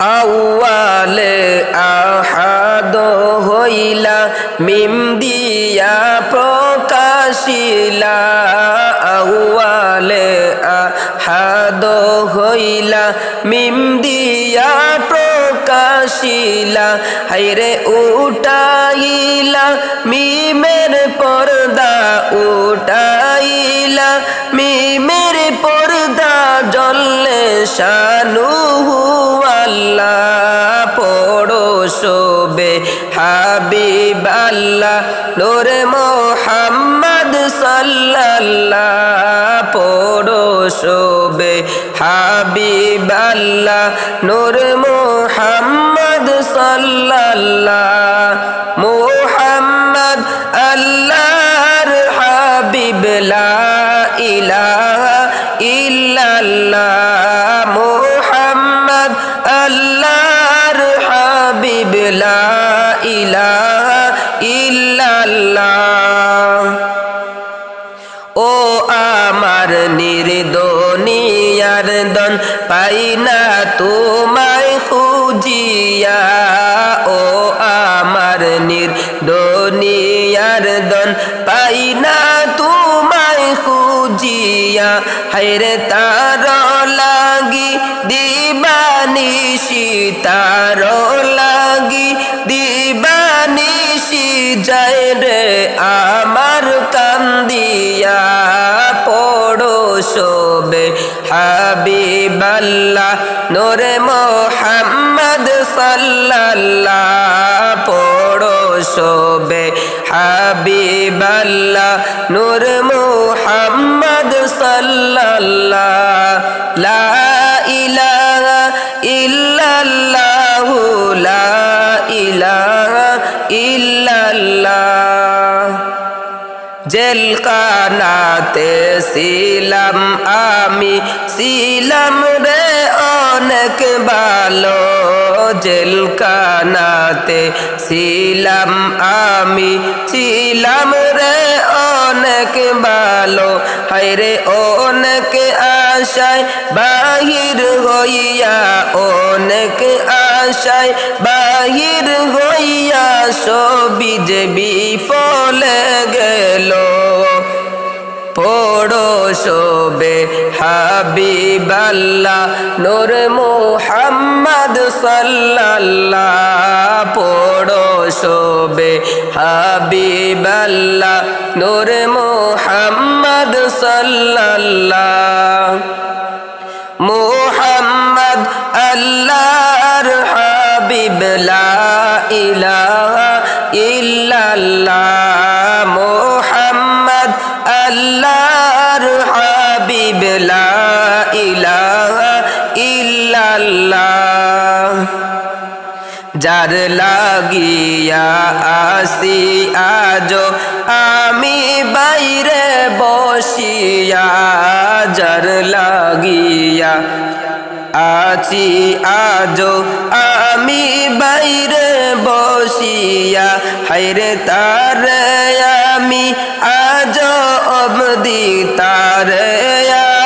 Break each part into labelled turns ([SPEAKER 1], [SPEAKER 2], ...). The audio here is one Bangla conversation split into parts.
[SPEAKER 1] আউয়ালে আহাদ হইলা, মিম দিয়া প্রকাশিলা। আউয়ালে আহাদ হইলা, মিম দিয়া প্রকাশিলা। হাইরে উঠাইলা, মিমের পর্দা উঠাইলা। মিমের পর্দা জল্লে শানু আল্লাহ পড়ো শোবে হাবিব আল্লাহ নোরে মোহাম্মদ সাল্লাল্লাহ পড়ো শোবে হাবিব আল্লাহ নূর মোহাম্মদ সাল্লাল্লাহ। পাই না তোমায় খুঁজিয়া, ও আমার নির্দনিয়ার দন। পাই না তোমায় খুঁজিয়া হাইরে তার লাগি দিবানিশি তার লাগি দিবানিশি যায় রে আমার কান্দিয়া, পড়ো শোবে হাবিবাল্লাহ, নোরে মোহাম্মদ সাল্লাল্লাহ, পড়ো শোবে। হাবিবাল্লাহ, নূর মোহাম্মদ সাল্লাল্লাহ, লা ইলাহা ইল্লাল্লাহু, লা ইলাহা ইল্লাল্লাহ। জেলকানাতে ছিলাম আমি ছিলাম রে অনেক ভালো। জেলকানাতে ছিলাম, আমি ছিলাম রে অনেক ভালো। হাইরে অনেক আশায় বাহির হইয়া, অনেক আশায় বাহির হইয়া, সবই যে বিফলে গেল। পড়ো শোবে হাবিবাল্লাহ, নূর মোহাম্মদ সাল্লাল্লাহ। পড়ো শোবে হাবিবাল্লাহ, নূর মোহাম্মদ সাল্লাল্লাহ। মোহাম্মদ আল্লাহর হাবিব, লা লাগিয়া আসি আজ, আমি বাইরে বসিয়া যার লাগিয়া আছি আজ, আমি বাইরে বসিয়া হাইরে তার আমি আজ অবধি, তার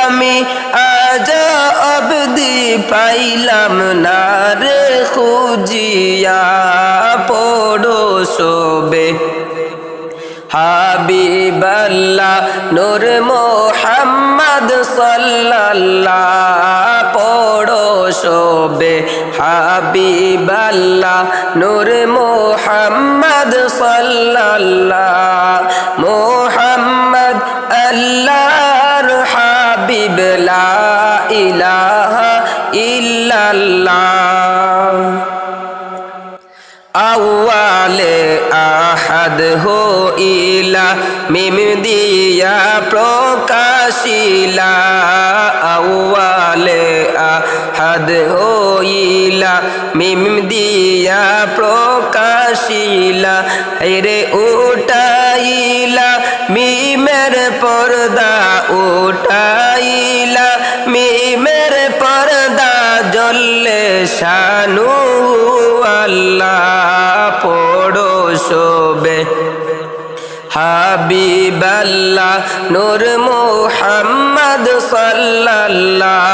[SPEAKER 1] আমি আজ অবধি পাইলাম না রে খুঁজিয়া। হাবিবাল্লাহ নূর মোহাম্মদ সাল্লাল্লাহ পড়ো শোবে। হাবিবাল্লাহ নূর মোহাম্মদ সাল্লাল্লাহ মোহাম্মদ আল্লাহর হাবিব লা ইলাহা ইল্লাল্লাহ। আউয়ালে আহাদ হইলা মিম দিয়া প্রকাশিলা আউয়ালে আহাদ হইলা। মিম দিয়া প্রকাশিলা রে উঠাইলা। মিমের পর্দা উঠাইলা। মিমের পর্দা জল্লে শানু আল্লাহ পড়ো শোবে। হাবিবাল্লাহ নূর মোহাম্মদ সাল্লাল্লাহ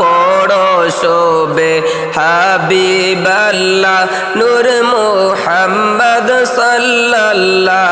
[SPEAKER 1] পড়ো শোবে। হাবিবাল্লাহ নূর মোহাম্মদ সাল্লাল্লাহ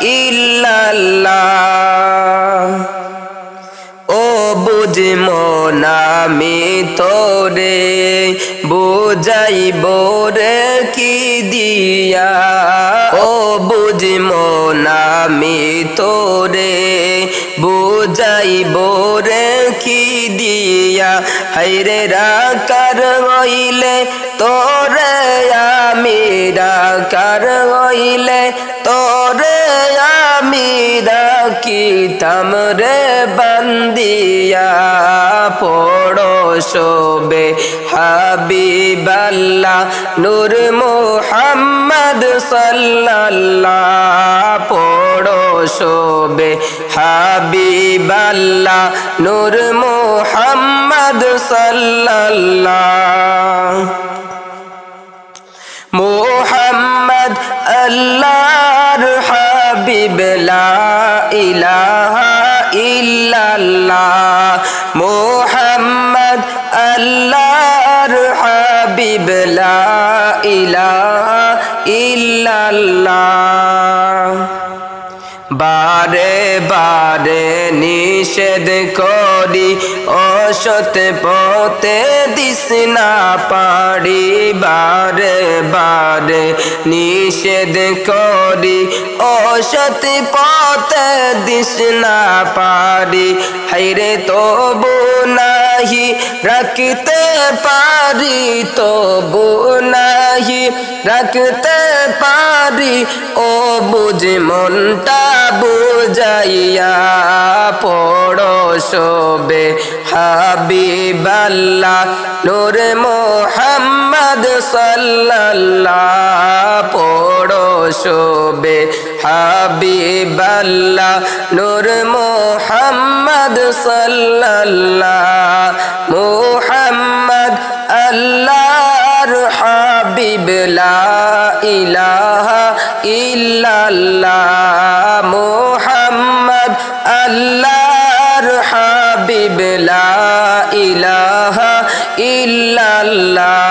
[SPEAKER 1] ইল্লাল্লাহ। ও বুঝ মনামি তোরে, বুঝাইব রে কি দিয়া। ও বুঝ মনামি তোরে, বুঝাইব রে কি দিয়া। হাইরে রাকার হইলে তোরে আমি রাকার হইলে তোরে আমি রাখিতাম রে বান্দিয়া পড়ো শোবে হাবিবাল্লাহ নূর মোহাম্মদ সাল্লাল্লাহ পড়ো শোবে হাবিবাল্লাহ নূর মোহাম্মদ সাল্লাল্লাহ মোহাম্মদ আল্লাহর হাবিব ইলাহা ইল্লাল্লাহ। মোহাম্মদ আল্লাহর হাবিব ইলাহা ইল্লাল্লাহ। বারে বারে নিষেধ করি অসত পথে দিস না পারি বারে বারে নিষেধ করি অসত পথ দিস না পারি। হাইরে তবু নাহি রাখতে পারি তবু নাহি রাখতে পারি, ও বুঝ মনটা বুঝাইয়া পড়ো শোবে হাবিবাল্লাহ, নূর মোহাম্মদ সাল্লাল্লাহ পড়ো শোবে হাবিবাল্লাহ, নূর মোহাম্মদ সাল্লাল্লাহ, মোহাম্মদ আল্লাহর হাবিব, লা ইলাহা ইল্লাল্লাহ, মোহাম্মদ আল্লাহর হাবিব, লা ইলাহা ইল্লাল্লাহ।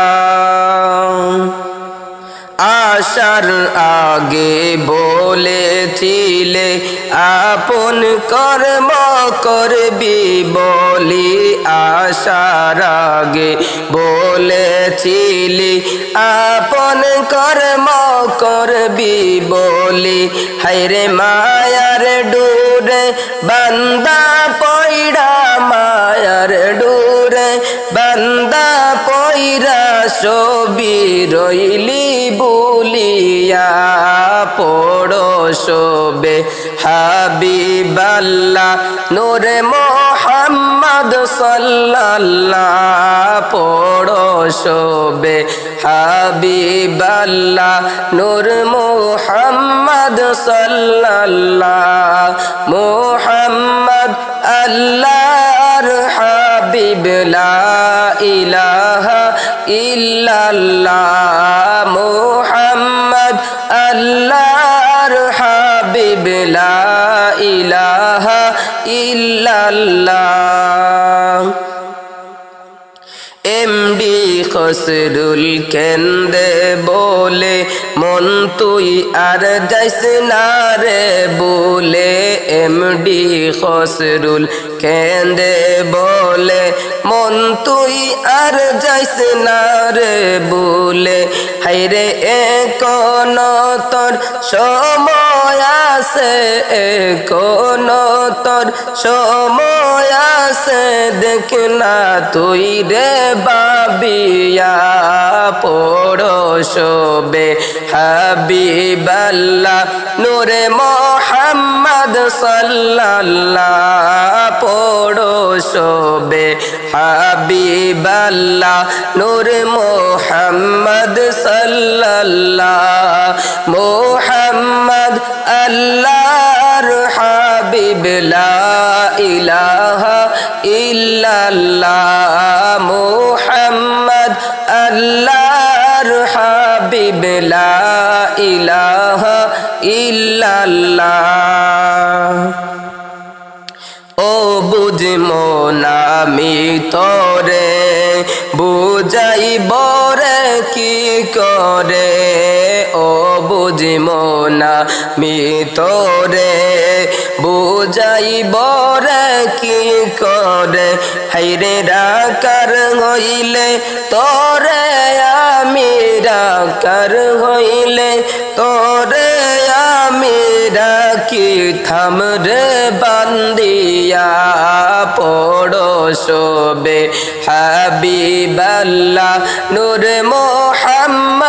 [SPEAKER 1] আশার আগে বলেছিলে আপন কর্ম করবি বলি আশার আগে বলেছিলি, আপন কর্ম করবি বলি হাইরে মায়ার ডুরে, বান্দা পয়ডা মায়ার ডুরে, বান্দা পয়রা ছবি রইলি বলিয়া। পড়ো শোবে হাবিবাল্লাহ। নূরে মোহাম্মদ সাল্লাল্লাহ পড়ো শোবে হাবিবাল্লাহ। নূর মোহাম্মদ সাল্লাল্লাহ। মোহাম্মদ আল্লাহর খসরুল কেন্দে বলে, মন তুই আর যাইস না রে বলে, এমডি খসরুল কেন্দে বলে, মন তুই আর যাইস না রে বলে হাইরে এখন তোর সময় আছে কোনো তোর সময় দেখ না তুই রে বাবিয়া পড়ো শোবে হাবিবাল্লাহ, নূরে মোহাম্মদ সাল্লাল্লাহ পড়ো শোবে হাবিবাল্লাহ, নূর মোহাম্মদ সাল্লাল্লাহ, মোহাম্মদ আল্লাহর হাবিব, লা মোহাম্মদ আল্লাহর হাবিব, লা ইলাহা ইল্লাল্লাহ। ও বুঝমো নামি তরে বুঝাই বরে কি করে? ও না মি তরে বুঝাই বরে কি করে? হাইরে রাকার হইলে তরে আমি রাকার হইলে তরে আমি রাখি থাম রে বান্দিয়া পড়ো শোবে হাবিবাল্লাহ, নূর মোহাম্মদ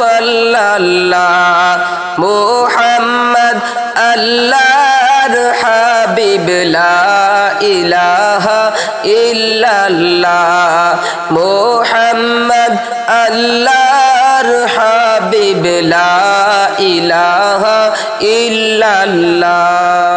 [SPEAKER 1] সাল্লাল্লাহ মোহাম্মদ আল্লাহর হাবিব লা ইলাহা ইল্লাল্লাহ মোহাম্মদ আল্লাহর হাবিব লা ইলাহা ইল্লাল্লাহ